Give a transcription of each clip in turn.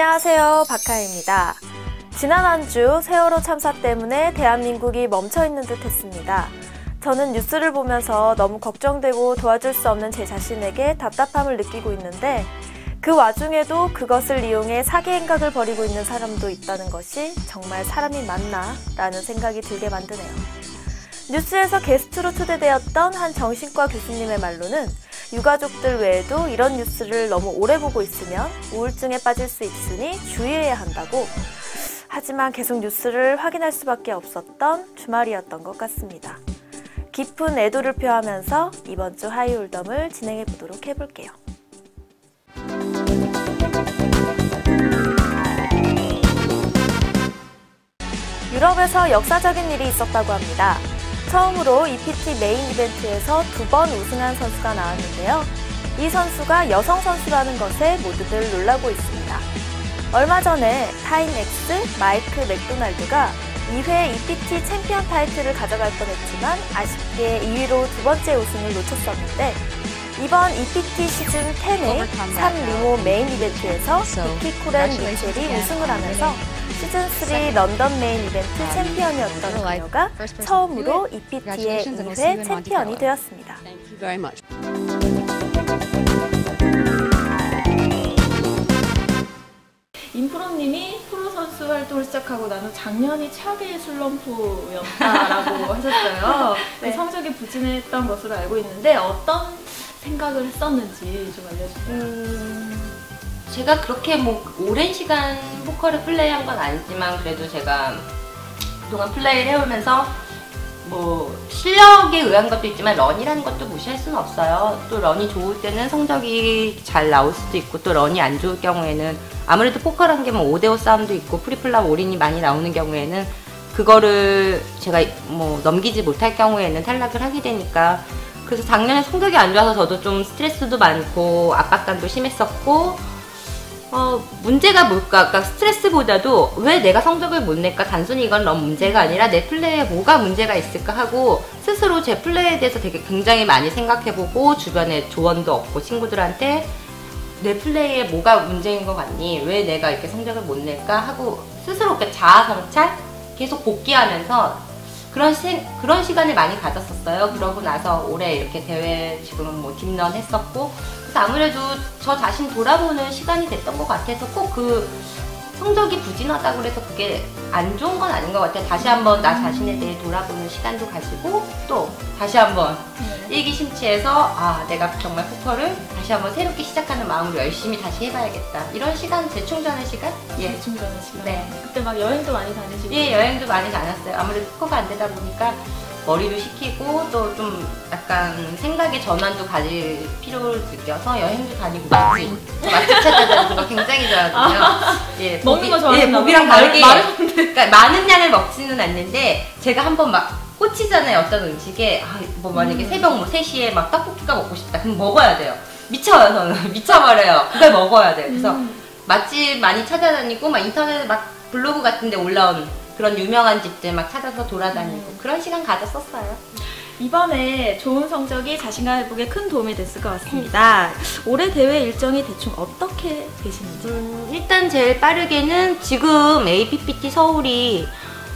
안녕하세요. 박하입니다. 지난 한 주 세월호 참사 때문에 대한민국이 멈춰 있는 듯 했습니다. 저는 뉴스를 보면서 너무 걱정되고 도와줄 수 없는 제 자신에게 답답함을 느끼고 있는데 그 와중에도 그것을 이용해 사기 행각을 벌이고 있는 사람도 있다는 것이 정말 사람이 맞나 라는 생각이 들게 만드네요. 뉴스에서 게스트로 초대되었던 한 정신과 교수님의 말로는 유가족들 외에도 이런 뉴스를 너무 오래 보고 있으면 우울증에 빠질 수 있으니 주의해야 한다고 하지만 계속 뉴스를 확인할 수밖에 없었던 주말이었던 것 같습니다. 깊은 애도를 표하면서 이번 주 하이홀덤을 진행해 보도록 해볼게요. 유럽에서 역사적인 일이 있었다고 합니다. 처음으로 EPT 메인 이벤트에서 두 번 우승한 선수가 나왔는데요. 이 선수가 여성 선수라는 것에 모두들 놀라고 있습니다. 얼마 전에 타인 X 마이크 맥도날드가 2회 EPT 챔피언 타이틀을 가져갈 뻔했지만 아쉽게 2위로 두 번째 우승을 놓쳤었는데 이번 EPT 시즌 10의 3 리모 메인 이벤트에서 비키 코렌 미첼이 우승을 하면서 시즌3 런던 메인 이벤트 챔피언이었던 그녀가 처음으로 EPT의 2회 챔피언이 되었습니다. 임프로님이 프로 선수 활동을 시작하고 나는 작년이 최악의 슬럼프였다라고 하셨어요. 네. 성적이 부진했던 것으로 알고 있는데 어떤 생각을 했었는지 좀 알려주세요. 음, 제가 그렇게 뭐 오랜 시간 포커를 플레이한 건 아니지만 그래도 제가 그동안 플레이를 해오면서 뭐 실력에 의한 것도 있지만 런이라는 것도 무시할 수는 없어요. 또 런이 좋을 때는 성적이 잘 나올 수도 있고 또 런이 안 좋을 경우에는 아무래도 포커라는 게뭐 5대5 싸움도 있고 프리플라 올인이 많이 나오는 경우에는 그거를 제가 뭐 넘기지 못할 경우에는 탈락을 하게 되니까 그래서 작년에 성적이 안 좋아서 저도 좀 스트레스도 많고 압박감도 심했었고 어, 문제가 뭘까? 그러니까 스트레스보다도 왜 내가 성적을 못 낼까? 단순히 이건 너무 문제가 아니라 내 플레이에 뭐가 문제가 있을까 하고 스스로 제 플레이에 대해서 되게 굉장히 많이 생각해보고 주변에 조언도 얻고 친구들한테 내 플레이에 뭐가 문제인 것 같니? 왜 내가 이렇게 성적을 못 낼까? 하고 스스로 이렇게 자아 성찰 계속 복귀하면서 그런 시, 그런 시간을 많이 가졌었어요. 그러고 나서 올해 이렇게 대회 지금은 뭐 딥런 했었고 그래서 아무래도 저 자신 돌아보는 시간이 됐던 것 같아서 꼭그 성적이 부진하다고 그래서 그게 안 좋은 건 아닌 것 같아요. 다시 한번 나 자신에 대해 돌아보는 시간도 가지고 또 다시 한번 네. 일기심치해서 아 내가 정말 포커를 다시 한번 새롭게 시작하는 마음으로 열심히 다시 해봐야겠다. 이런 시간 재충전의 시간? 예. 중간에 시간. 네. 그때 막 여행도 많이 다니시고. 예, 여행도 많이 다녔어요. 아무래도 포커가 안 되다 보니까 머리도 식히고 또 좀 약간 생각의 전환도 가질 필요를 느껴서 여행도 다니고 맛집, 저 맛집 찾아다니는 거 굉장히 좋아하거든요. 예, 먹는 거 예, 좋아하시나 보비랑. 다르게 말- 그러니까 많은 양을 먹지는 않는데 제가 한번 막 꽂히잖아요 어떤 음식에 아, 뭐 만약에 음. 새벽 뭐 3시에 막 떡볶이가 먹고 싶다 그럼 먹어야 돼요 미쳐요 저는 미쳐버려요 그걸 먹어야 돼요 그래서 음. 맛집 많이 찾아다니고 막 인터넷 막 블로그 같은 데 올라온 그런 유명한 집들 막 찾아서 돌아다니고 음. 그런 시간 가졌었어요. 이번에 좋은 성적이 자신감 회복에 큰 도움이 됐을 것 같습니다. 올해 대회 일정이 대충 어떻게 되시는지. 음, 일단 제일 빠르게는 지금 APPT 서울이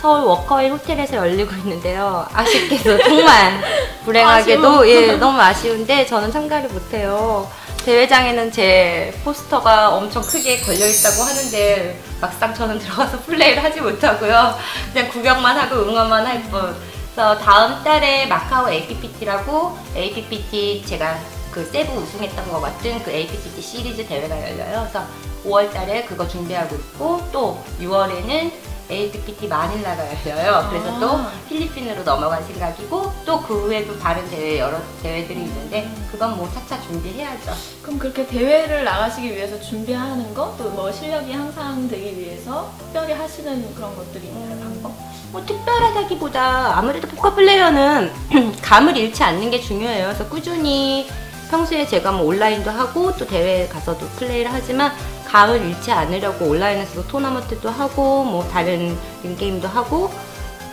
서울 워커힐 호텔에서 열리고 있는데요. 아쉽게도 정말 불행하게도 아쉬워. 예 너무 아쉬운데 저는 참가를 못해요. 대회장에는 제 포스터가 엄청 크게 걸려 있다고 하는데 막상 저는 들어가서 플레이를 하지 못하고요. 그냥 구경만 하고 응원만 할 뿐. 그래서 다음 달에 마카오 APPT라고 APPT 제가 그 세부 우승했던 것 같은 그 APPT 시리즈 대회가 열려요. 그래서 5월 달에 그거 준비하고 있고 또 6월에는 APPT 마닐라가 열려요. 그래서 아. 또 필리핀으로 넘어갈 생각이고 또그 외에도 다른 대회 여러 대회들이 있는데 그건 뭐 차차 준비해야죠. 그럼 그렇게 대회를 나가시기 위해서 준비하는 거, 또 뭐 실력이 향상되기 위해서 특별히 하시는 그런 것들이 있나요, 방법? 뭐 특별하다기보다 아무래도 포커 플레이어는 감을 잃지 않는 게 중요해요. 그래서 꾸준히 평소에 제가 뭐 온라인도 하고 또 대회 가서도 플레이를 하지만 감을 잃지 않으려고 온라인에서도 토너먼트도 하고 뭐 다른 게임도 하고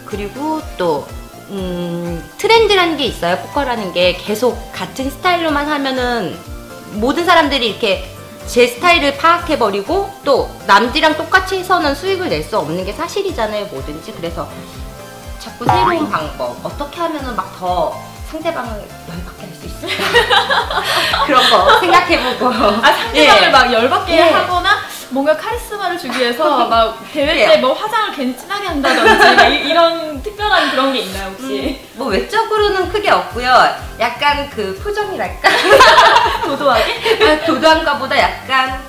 그리고 또 음, 트렌드라는 게 있어요. 포커라는 게 계속 같은 스타일로만 하면은 모든 사람들이 이렇게 제 스타일을 파악해버리고 또 남들이랑 똑같이 해서는 수익을 낼 수 없는 게 사실이잖아요 뭐든지 그래서 자꾸 새로운 방법 어떻게 하면은 막더 상대방을 열받게 할 수 있을까 그런 거 생각해보고 아 상대방을 예. 막 열받게 예. 하거나 뭔가 카리스마를 주기 위해서 막 대회 예. 때뭐 화장을 괜히 진하게 한다든지 이- 이런 특별한 그런 게 있나요 혹시? 뭐 외적으로는 크게 없고요 약간 그 표정이랄까 도도하게? 아, 도도한가 보다 약간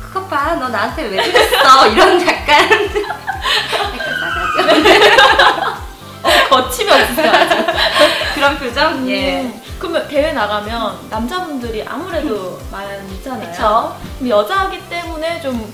그것 봐, 너 나한테 왜 그랬어? 이런 약간 약간 싸가지 거침이 없으세요 아주. 그런 표정? 예. 음, 그러면 대회 나가면 남자분들이 아무래도 많잖아요. 그쵸. 그럼 여자이기 때문에 좀,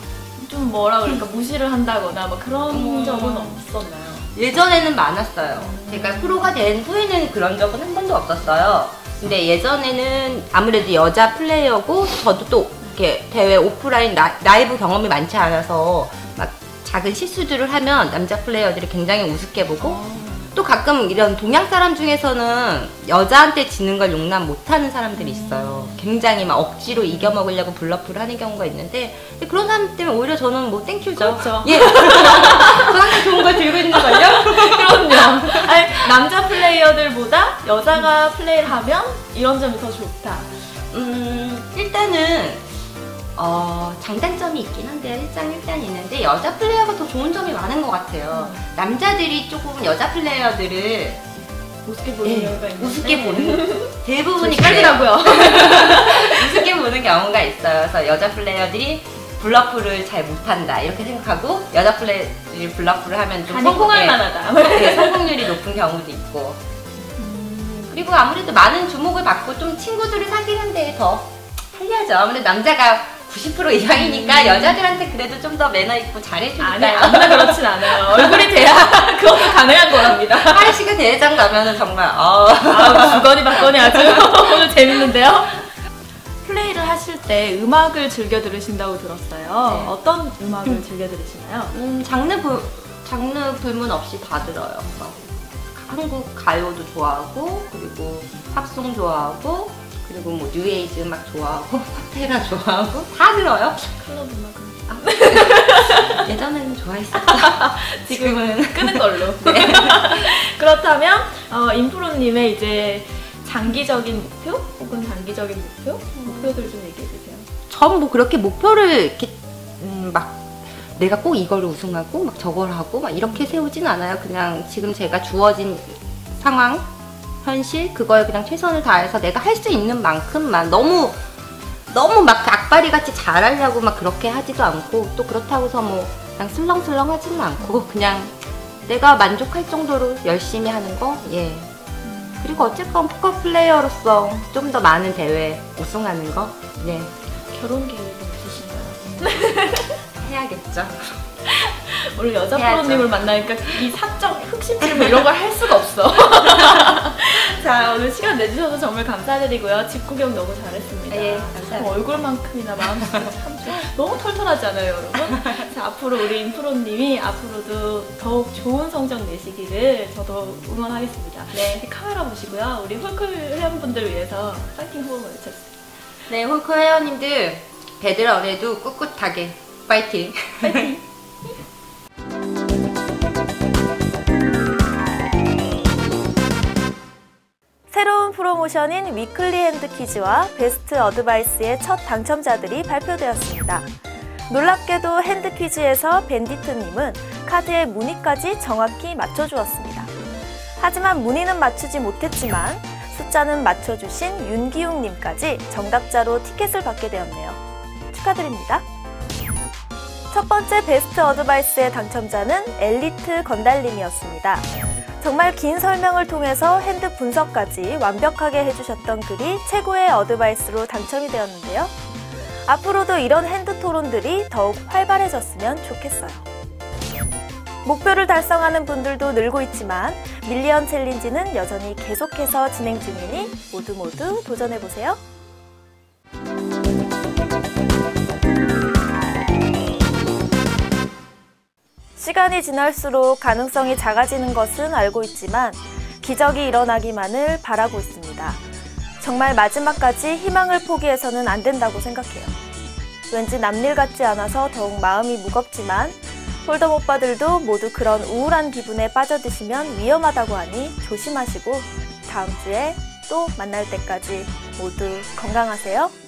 좀 뭐라 그럴까, 무시를 한다거나 뭐 그런 음. 적은 없었나요? 예전에는 많았어요. 제가 프로가 된 후에는 그런 적은 한 번도 없었어요. 근데 예전에는 아무래도 여자 플레이어고 저도 또 이렇게 대회 오프라인 라, 라이브 경험이 많지 않아서 막 작은 실수들을 하면 남자 플레이어들이 굉장히 우습게 보고 또 가끔 이런 동양 사람 중에서는 여자한테 지는 걸 용납 못하는 사람들이 있어요. 굉장히 막 억지로 이겨 먹으려고 블러프를 하는 경우가 있는데 그런 사람 때문에 오히려 저는 뭐 땡큐죠. 그렇죠. 예. 저한테 좋은 걸 들고 있는 걸요? 그럼요. 아니, 남자 플레이어들보다 여자가 플레이를 하면 이런 점이 더 좋다. 음, 일단은 어, 장단점이 있긴 한데요. 일장 일단 있는데 여자 플레이어가 더 좋은 점이 많은 것 같아요. 남자들이 조금 여자 플레이어들을 우습게 보는 예, 경우가 있는데. 우습게 보는 대부분이 그래요. 깔더라고요. 우습게 보는 경우가 있어요. 그래서 여자 플레이어들이 블러프를 잘 못한다 이렇게 생각하고 여자 플레이어들이 블러프를 하면 좀 성공할 예, 만하다. 예, 성공률이 높은 경우도 있고 그리고 아무래도 많은 주목을 받고 좀 친구들을 사귀는 데에 더 편리하죠. 아무래도 남자가 90% 이상이니까 여자들한테 그래도 좀 더 매너 있고 아니, 잘해주니까 아무나 그렇진 않아요. 얼굴이 돼야 그것도 가능한 거랍니다. 하리 씨가 대회장 가면은 정말 어, 아, 주거니 받거니 아주 오늘 재밌는데요. 플레이를 하실 때 음악을 즐겨 들으신다고 들었어요. 네. 어떤 음악을 즐겨 들으시나요? 음, 장르 불, 장르 불문 없이 다 들어요. 막 한국 가요도 좋아하고 그리고 팝송 좋아하고 그리고 뭐 뉴에이지 음악 좋아하고 팝테라 좋아하고 다 들어요. 클럽 음악은 예전에는 좋아했었죠. 지금은 끄는 걸로. 그렇다면 어, 인프로님의 이제 장기적인 목표 혹은 단기적인 목표 목표들 좀 얘기해 주세요. 전 뭐 그렇게 목표를 이렇게 음, 막 내가 꼭 이걸 우승하고 막 저걸 하고 막 이렇게 세우진 않아요. 그냥 지금 제가 주어진 상황, 현실 그거에 그냥 최선을 다해서 내가 할 수 있는 만큼만 너무 너무 막 악바리 같이 잘하려고 막 그렇게 하지도 않고 또 그렇다고서 뭐 그냥 슬렁슬렁 하지는 않고 그냥 내가 만족할 정도로 열심히 하는 거 예. 그리고 어쨌건 포커 플레이어로서 좀 더 많은 대회 우승하는 거 예. 결혼 계획은 있으신가요? 해야겠죠. 오늘 여자. 프로님을 만나니까 이 사적 흑심 질문 이런 걸 할 수가 없어. 자 오늘 시간 내주셔서 정말 감사드리고요. 집 구경 너무 잘했습니다. 예, 감사합니다. 뭐 얼굴만큼이나 마음속이 참. 너무 털털하지 않아요, 여러분? 자 앞으로 우리 인프로님이 앞으로도 더욱 좋은 성적 내시기를 저도 응원하겠습니다. 네. 카메라 보시고요. 우리 홀클 회원분들 위해서 파이팅 후원 외쳐주세요. 네, 홀크 회원님들 배드런에도 꿋꿋하게 파이팅. 새로운 프로모션인 위클리 핸드 퀴즈와 베스트 어드바이스의 첫 당첨자들이 발표되었습니다. 놀랍게도 핸드 퀴즈에서 밴디트님은 카드의 무늬까지 정확히 맞춰주었습니다. 하지만 무늬는 맞추지 못했지만 숫자는 맞춰주신 윤기웅님까지 정답자로 티켓을 받게 되었네요. 축하드립니다. 첫 번째 베스트 어드바이스의 당첨자는 엘리트 건달님이었습니다. 정말 긴 설명을 통해서 핸드 분석까지 완벽하게 해주셨던 글이 최고의 어드바이스로 당첨이 되었는데요. 앞으로도 이런 핸드 토론들이 더욱 활발해졌으면 좋겠어요. 목표를 달성하는 분들도 늘고 있지만 밀리언 챌린지는 여전히 계속해서 진행 중이니 모두 모두 도전해보세요. 시간이 지날수록 가능성이 작아지는 것은 알고 있지만 기적이 일어나기만을 바라고 있습니다. 정말 마지막까지 희망을 포기해서는 안 된다고 생각해요. 왠지 남일 같지 않아서 더욱 마음이 무겁지만 홀덤 오빠들도 모두 그런 우울한 기분에 빠져드시면 위험하다고 하니 조심하시고 다음 주에 또 만날 때까지 모두 건강하세요.